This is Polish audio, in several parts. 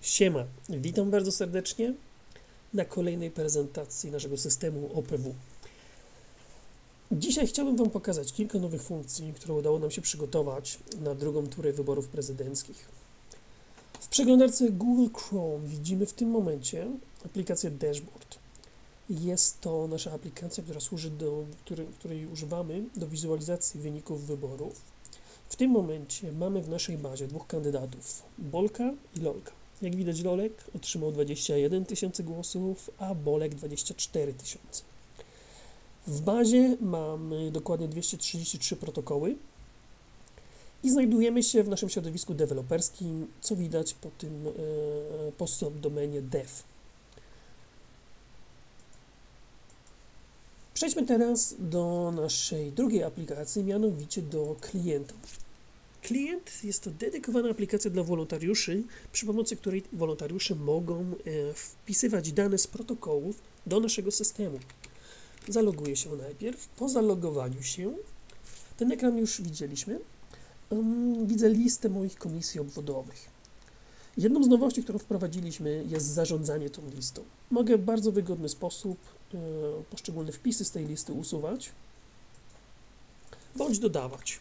Siema, witam bardzo serdecznie na kolejnej prezentacji naszego systemu OPW. Dzisiaj chciałbym Wam pokazać kilka nowych funkcji, które udało nam się przygotować na drugą turę wyborów prezydenckich. W przeglądarce Google Chrome widzimy w tym momencie aplikację Dashboard. Jest to nasza aplikacja, która służy do, której, której używamy do wizualizacji wyników wyborów. W tym momencie mamy w naszej bazie dwóch kandydatów, Bolka i Lolka. Jak widać, Lolek otrzymał 21 tysięcy głosów, a Bolek 24 tysiące. W bazie mamy dokładnie 233 protokoły i znajdujemy się w naszym środowisku deweloperskim, co widać po tym e, po subdomenie dev. Przejdźmy teraz do naszej drugiej aplikacji, mianowicie do klienta. Klient jest to dedykowana aplikacja dla wolontariuszy, przy pomocy której wolontariusze mogą e, wpisywać dane z protokołów do naszego systemu. Zaloguję się najpierw. Po zalogowaniu się, ten ekran już widzieliśmy, widzę listę moich komisji obwodowych. Jedną z nowości, którą wprowadziliśmy, jest zarządzanie tą listą. Mogę w bardzo wygodny sposób e, poszczególne wpisy z tej listy usuwać bądź dodawać.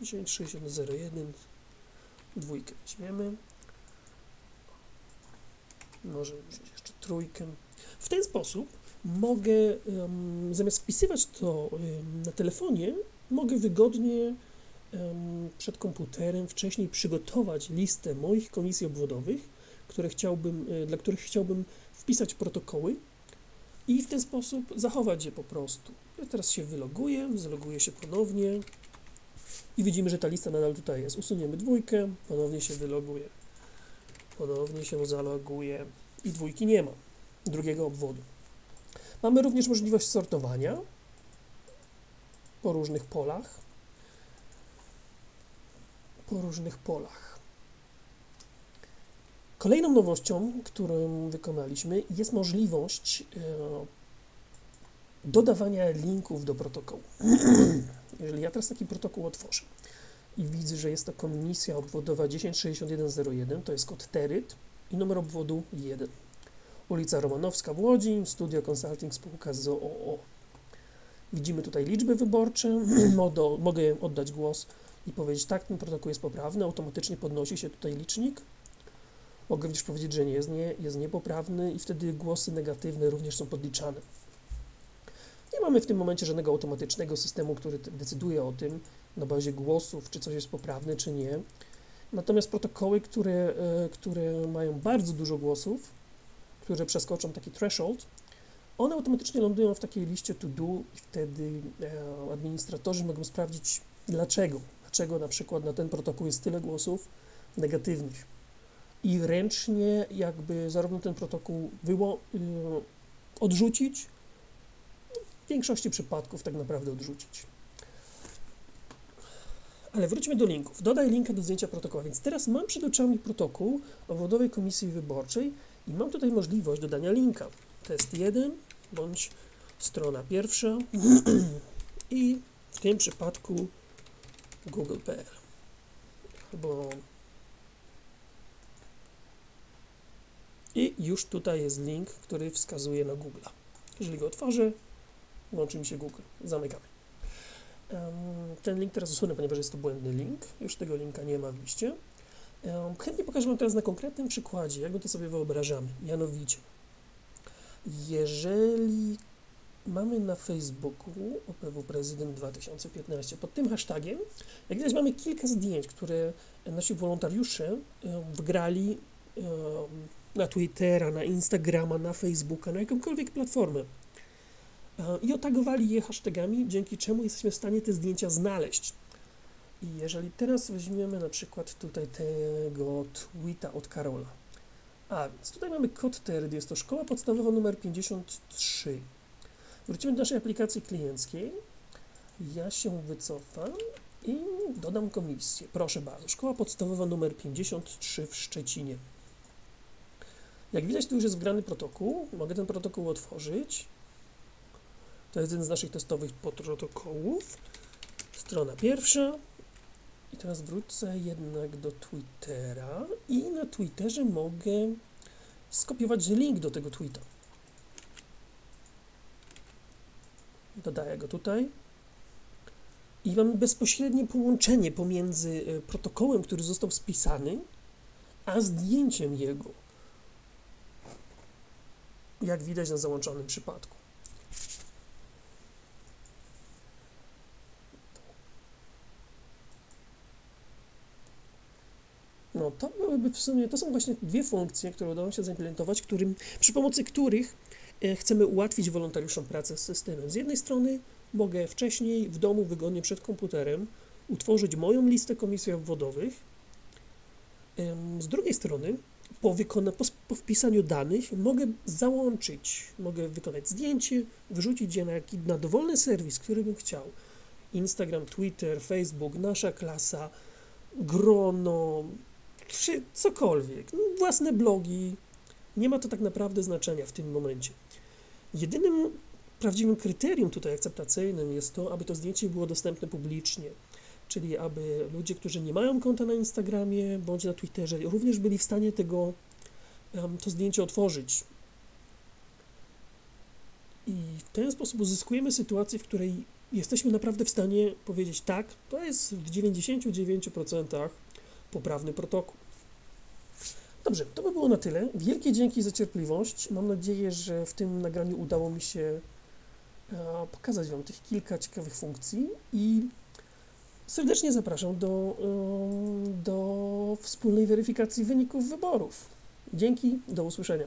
106001 dwójkę weźmiemy. Może wziąć jeszcze trójkę. W ten sposób mogę um, zamiast wpisywać to um, na telefonie mogę wygodnie um, przed komputerem wcześniej przygotować listę moich komisji obwodowych które chciałbym, e, dla których chciałbym wpisać protokoły i w ten sposób zachować je po prostu. Ja teraz się wyloguję, zaloguję się ponownie, i widzimy, że ta lista nadal tutaj jest. Usuniemy dwójkę, ponownie się wyloguje, ponownie się zaloguje i dwójki nie ma, drugiego obwodu. Mamy również możliwość sortowania po różnych polach, po różnych polach. Kolejną nowością, którą wykonaliśmy, jest możliwość e, dodawania linków do protokołu. Jeżeli ja teraz taki protokół otworzę i widzę, że jest to komisja obwodowa 106101, to jest kod TERYT i numer obwodu 1. Ulica Romanowska w Łodzi, Studio Consulting spółka z OO. Widzimy tutaj liczby wyborcze, mogę oddać głos i powiedzieć tak, ten protokół jest poprawny, automatycznie podnosi się tutaj licznik. Mogę również powiedzieć, że nie jest, nie, jest niepoprawny i wtedy głosy negatywne również są podliczane. Nie mamy w tym momencie żadnego automatycznego systemu, który decyduje o tym na bazie głosów, czy coś jest poprawne, czy nie. Natomiast protokoły, które, e, które mają bardzo dużo głosów, które przeskoczą taki threshold, one automatycznie lądują w takiej liście to do i wtedy e, administratorzy mogą sprawdzić dlaczego. Dlaczego na przykład na ten protokół jest tyle głosów negatywnych. I ręcznie jakby zarówno ten protokół wyło, e, odrzucić, większości przypadków tak naprawdę odrzucić. Ale wróćmy do linków. Dodaj linka do zdjęcia protokołu. Więc teraz mam przed oczami protokół obwodowej komisji wyborczej i mam tutaj możliwość dodania linka. Test 1 bądź strona pierwsza i w tym przypadku google.pl. Bo I już tutaj jest link, który wskazuje na Google. Jeżeli go otworzę, łączy mi się Google. Zamykamy. Ten link teraz usunę, ponieważ jest to błędny link. Już tego linka nie ma w liście. Chętnie pokażę Wam teraz na konkretnym przykładzie, jak my to sobie wyobrażamy. Mianowicie, jeżeli mamy na Facebooku OPW Prezydent 2015 pod tym hashtagiem, jak widać mamy kilka zdjęć, które nasi wolontariusze wgrali na Twittera, na Instagrama, na Facebooka, na jakąkolwiek platformę i otagowali je hashtagami, dzięki czemu jesteśmy w stanie te zdjęcia znaleźć. I jeżeli teraz weźmiemy na przykład tutaj tego tweeta od Karola, a więc tutaj mamy kod TERD, jest to szkoła podstawowa numer 53. Wrócimy do naszej aplikacji klienckiej. Ja się wycofam i dodam komisję. Proszę bardzo, szkoła podstawowa numer 53 w Szczecinie. Jak widać, tu już jest wgrany protokół. Mogę ten protokół otworzyć. To jest jeden z naszych testowych protokołów. Strona pierwsza. I teraz wrócę jednak do Twittera i na Twitterze mogę skopiować link do tego tweeta. Dodaję go tutaj. I mam bezpośrednie połączenie pomiędzy e, protokołem, który został spisany, a zdjęciem jego. Jak widać na załączonym przypadku. No, to byłyby w sumie, to są właśnie dwie funkcje, które udało się zaimplementować, którym, przy pomocy których e, chcemy ułatwić wolontariuszom pracę z systemem. Z jednej strony mogę wcześniej w domu, wygodnie przed komputerem, utworzyć moją listę komisji obwodowych. Z drugiej strony, po, wykona, po, po wpisaniu danych mogę załączyć, mogę wykonać zdjęcie, wyrzucić je na, na dowolny serwis, który bym chciał. Instagram, Twitter, Facebook, nasza klasa, grono, czy cokolwiek, no, własne blogi. Nie ma to tak naprawdę znaczenia w tym momencie. Jedynym prawdziwym kryterium tutaj akceptacyjnym jest to, aby to zdjęcie było dostępne publicznie, czyli aby ludzie, którzy nie mają konta na Instagramie bądź na Twitterze, również byli w stanie tego, to zdjęcie otworzyć. I w ten sposób uzyskujemy sytuację, w której jesteśmy naprawdę w stanie powiedzieć tak, to jest w 99% poprawny protokół. Dobrze, to by było na tyle. Wielkie dzięki za cierpliwość. Mam nadzieję, że w tym nagraniu udało mi się e, pokazać Wam tych kilka ciekawych funkcji i serdecznie zapraszam do, e, do wspólnej weryfikacji wyników wyborów. Dzięki, do usłyszenia.